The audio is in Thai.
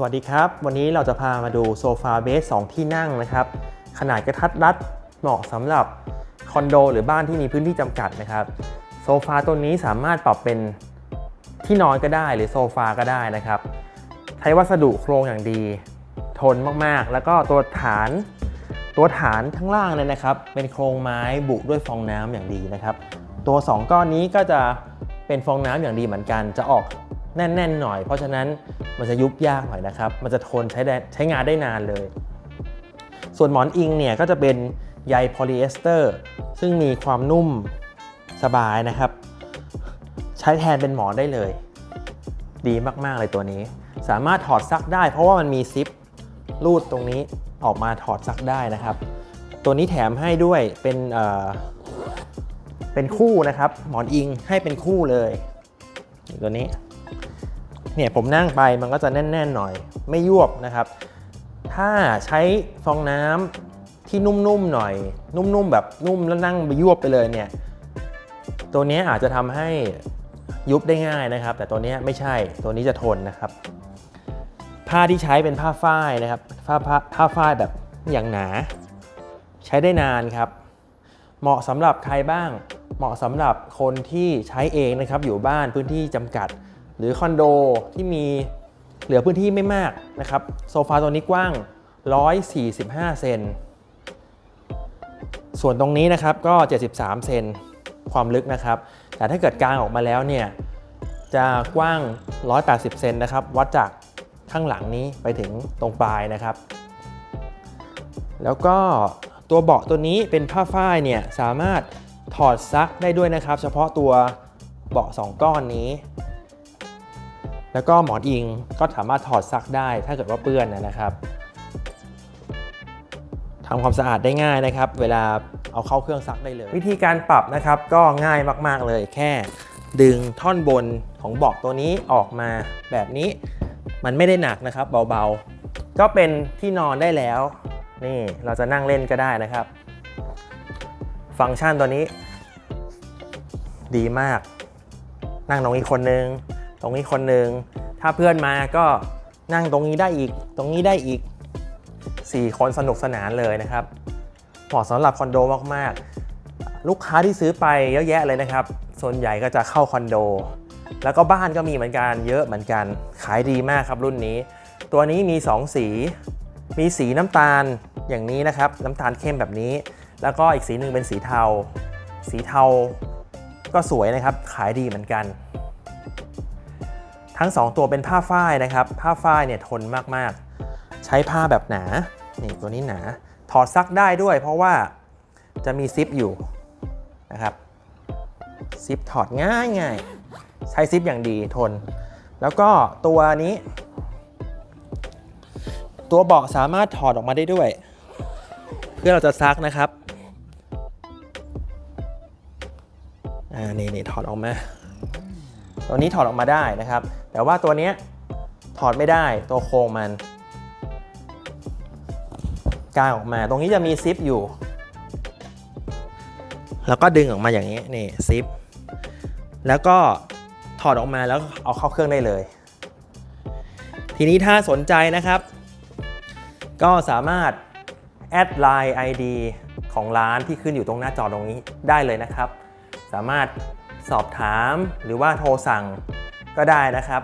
สวัสดีครับ วันนี้เราจะพามาดูโซฟาเบส2ที่นั่งนะครับ ขนาดกระทัดรัดเหมาะสำหรับคอนโดหรือบ้านที่มีพื้นที่จำกัดนะครับ โซฟาตัวนี้สามารถปรับเป็นที่นอนก็ได้หรือโซฟาก็ได้นะครับ ใช้วัสดุโครงอย่างดี ทนมากๆ แล้วก็ตัวฐาน ตัวฐานทั้งล่างเนี่ยนะครับ เป็นโครงไม้บุด้วยฟองน้ำอย่างดีนะครับ ตัว 2 ก้อนนี้ก็จะเป็นฟองน้ำอย่างดีเหมือนกัน จะออกแน่นๆหน่อย เพราะฉะนั้น มันจะยุบยากหน่อยนะครับ มันจะทนใช้ใช้งานได้นานเลย ส่วนหมอนอิงเนี่ยก็จะเป็นใยโพลีเอสเตอร์ ซึ่งมีความนุ่มสบายนะครับ ใช้แทนเป็นหมอนได้เลย ดีมาก ๆ เลยตัวนี้ สามารถถอดซักได้ เพราะว่ามันมีซิปรูดตรงนี้ออกมาถอดซักได้นะครับ ตัวนี้แถมให้ด้วยเป็นเอ่อเป็นคู่นะครับ หมอนอิงให้เป็นคู่เลย ตัวนี้ เนี่ยผมนั่งไปมันก็จะแน่นๆหน่อย ไม่ยวบนะครับ ถ้าใช้ฟองน้ำที่นุ่มๆหน่อย นุ่มๆแบบนุ่มแล้วนั่งไปยวบไปเลยเนี่ยตัวนี้อาจจะทำให้ยุบได้ง่ายนะครับ แต่ตัวนี้ไม่ใช่ตัวนี้จะทนนะครับ ผ้าที่ใช้เป็นผ้าฝ้ายนะครับผ้าผ้าผ้าฝ้ายแบบอย่างหนา ใช้ได้นานครับ เหมาะสำหรับใครบ้าง เหมาะสำหรับคนที่ใช้เองนะครับ อยู่บ้านพื้นที่จำกัด หรือคอนโดที่มีเหลือพื้นที่ไม่มากนะครับ โซฟาตัวนี้กว้าง 145 เซน ส่วนตรงนี้นะครับก็ 73 เซนความลึกนะครับ แต่ถ้าเกิดกางออกมาแล้วเนี่ยจะกว้าง 180 เซนนะครับ วัดจากข้างหลังนี้ไปถึงตรงปลายนะครับ แล้วก็ตัวเบาะตัวนี้เป็นผ้าฝ้ายเนี่ยสามารถถอดซักได้ด้วยนะครับ เฉพาะตัวเบาะสองก้อนนี้ แล้วก็หมอนอิงก็สามารถถอดซักได้ถ้าเกิดว่าเปื้อนนะครับทำความสะอาดได้ง่ายนะครับ เวลาเอาเข้าเครื่องซักได้เลย วิธีการปรับนะครับก็ง่ายมากๆเลยแค่ ดึงท่อนบนของบาะตัวนี้ออกมาแบบนี้ มันไม่ได้หนักนะครับเบาๆ ก็เป็นที่นอนได้แล้ว นี่เราจะนั่งเล่นก็ได้นะครับ ฟังก์ชันตัวนี้ ดีมาก นั่งตรงนี้คนนึง ตรงนี้คนหนึ่งถ้าเพื่อนมาก็นั่งตรงนี้ได้อีก ตรงนี้ได้อีก 4 คนสนุกสนานเลยนะครับเหมาะสำหรับคอนโดมากๆ ลูกค้าที่ซื้อไปเยอะแยะเลยนะครับ ส่วนใหญ่ก็จะเข้าคอนโด แล้วก็บ้านก็มีเหมือนกันเยอะเหมือนกัน ขายดีมากครับรุ่นนี้ ตัวนี้มี 2 สี มีสีน้ำตาลอย่างนี้นะครับ น้ำตาลเข้มแบบนี้ แล้วก็อีกสีหนึ่งเป็นสีเทา สีเทาก็สวยนะครับ ขายดีเหมือนกัน ทั้ง 2 ตัวเป็นผ้าฝ้ายนะครับ ผ้าฝ้ายเนี่ยทนมากๆ ใช้ผ้าแบบหนา นี่ตัวนี้หนา ถอดซักได้ด้วย เพราะว่าจะมีซิปอยู่นะครับ ซิปถอดง่ายง่ายๆใช้ซิปอย่างดีทน แล้วก็ตัวนี้ ตัวเบาะสามารถถอดออกมาได้ด้วย เพื่อเราจะซักนะครับอ่านี่นี่ถอดออกมาตัวนี้ถอดออกมาได้นะครับแต่ว่าตัวเนี้ยถอดไม่ได้ตัวโครงมันกางออกมา ตรงนี้จะมีซิปอยู่ แล้วก็ดึงออกมาอย่างนี้นี่ซิปแล้วก็ถอดออกมาแล้วเอาเข้าเครื่องได้เลย ทีนี้ถ้าสนใจนะครับ ก็สามารถแอดไลน์ ID ของร้านที่ขึ้นอยู่ตรงหน้าจอตรงนี้ได้เลยนะครับ สามารถสอบถามหรือว่าโทรสั่ง ก็ได้นะครับ